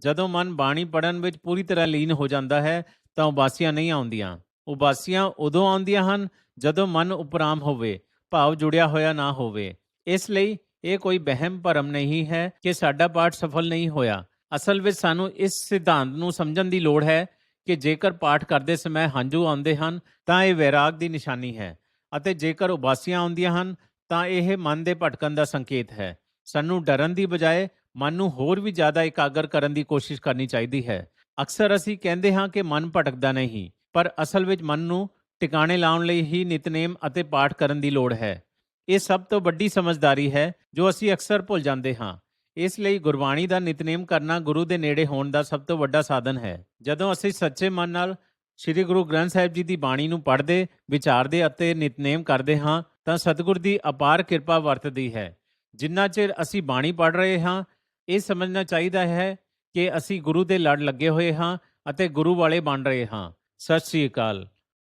ਜਦੋਂ ਮਨ ਬਾਣੀ ਪੜਨ ਵਿੱਚ ਪੂਰੀ ਤਰ੍ਹਾਂ ਲੀਨ ਹੋ ਜਾਂਦਾ ਹੈ, ਤਾਂ ਉਬਾਸੀਆਂ ਨਹੀਂ ਆਉਂਦੀਆਂ। ਉਬਾਸੀਆਂ ਉਦੋਂ ਆਉਂਦੀਆਂ ਹਨ ਜਦੋਂ ਮਨ ਉਪਰਾਮ ਹੋਵੇ, ਭਾਵ ਜੁੜਿਆ ਹੋਇਆ ਨਾ ਹੋਵੇ। ਇਸ ਲਈ ਇਹ ਕੋਈ ਵਹਿਮ ਭਰਮ ਨਹੀਂ ਹੈ ਕਿ ਸਾਡਾ ਪਾਠ ਸਫਲ ਨਹੀਂ ਹੋਇਆ। ਅਸਲ ਵਿੱਚ ਸਾਨੂੰ ਇਸ ਸਿਧਾਂਤ ਨੂੰ ਸਮਝਣ ਦੀ ਲੋੜ ਹੈ ਕਿ ਜੇਕਰ ਪਾਠ ਕਰਦੇ ਸਮੇਂ ਹੰਝੂ ਆਉਂਦੇ ਹਨ, ਤਾਂ ਇਹ ਵੈਰਾਗ ਦੀ ਨਿਸ਼ਾਨੀ ਹੈ ਅਤੇ ਜੇਕਰ ਉਬਾਸੀਆਂ ਆਉਂਦੀਆਂ ਹਨ, ਤਾਂ ਇਹ ਮਨ ਦੇ ਭਟਕਣ ਦਾ ਸੰਕੇਤ ਹੈ। ਸਾਨੂੰ ਡਰਨ ਦੀ ਬਜਾਏ ਮਨ ਨੂੰ ਹੋਰ ਵੀ ਜ਼ਿਆਦਾ ਇਕਾਗਰ ਕਰਨ ਦੀ ਕੋਸ਼ਿਸ਼ ਕਰਨੀ ਚਾਹੀਦੀ ਹੈ। ਅਕਸਰ ਅਸੀਂ ਕਹਿੰਦੇ ਹਾਂ ਕਿ ਮਨ ਭਟਕਦਾ ਨਹੀਂ, ਪਰ ਅਸਲ ਵਿੱਚ ਮਨ ਨੂੰ ਟਿਕਾਣੇ ਲਾਉਣ ਲਈ ਹੀ ਨਿਤਨੇਮ ਅਤੇ ਪਾਠ ਕਰਨ ਦੀ ਲੋੜ ਹੈ। ਇਹ ਸਭ ਤੋਂ ਵੱਡੀ ਸਮਝਦਾਰੀ ਹੈ ਜੋ ਅਸੀਂ ਅਕਸਰ ਭੁੱਲ ਜਾਂਦੇ ਹਾਂ। ਇਸ ਲਈ ਗੁਰਬਾਣੀ ਦਾ ਨਿਤਨੇਮ ਕਰਨਾ ਗੁਰੂ ਦੇ ਨੇੜੇ ਹੋਣ ਦਾ ਸਭ ਤੋਂ ਵੱਡਾ ਸਾਧਨ ਹੈ। ਜਦੋਂ ਅਸੀਂ ਸੱਚੇ ਮਨ ਨਾਲ ਸ੍ਰੀ ਗੁਰੂ ਗ੍ਰੰਥ ਸਾਹਿਬ ਜੀ ਦੀ ਬਾਣੀ ਨੂੰ ਪੜ੍ਹਦੇ, ਵਿਚਾਰਦੇ ਅਤੇ ਨਿਤਨੇਮ ਕਰਦੇ ਹਾਂ, ਤਾਂ ਸਤਿਗੁਰ ਦੀ ਅਪਾਰ ਕਿਰਪਾ ਵਰਤਦੀ ਹੈ। ਜਿੰਨਾ ਚਿਰ ਅਸੀਂ ਬਾਣੀ ਪੜ੍ਹ ਰਹੇ ਹਾਂ ਇਹ ਸਮਝਣਾ ਚਾਹੀਦਾ ਹੈ ਕਿ ਅਸੀਂ ਗੁਰੂ ਦੇ ਲੜ ਲੱਗੇ ਹੋਏ ਹਾਂ ਅਤੇ ਗੁਰੂ ਵਾਲੇ ਬਣ ਰਹੇ ਹਾਂ। ਸਤਿ ਸ੍ਰੀ ਅਕਾਲ।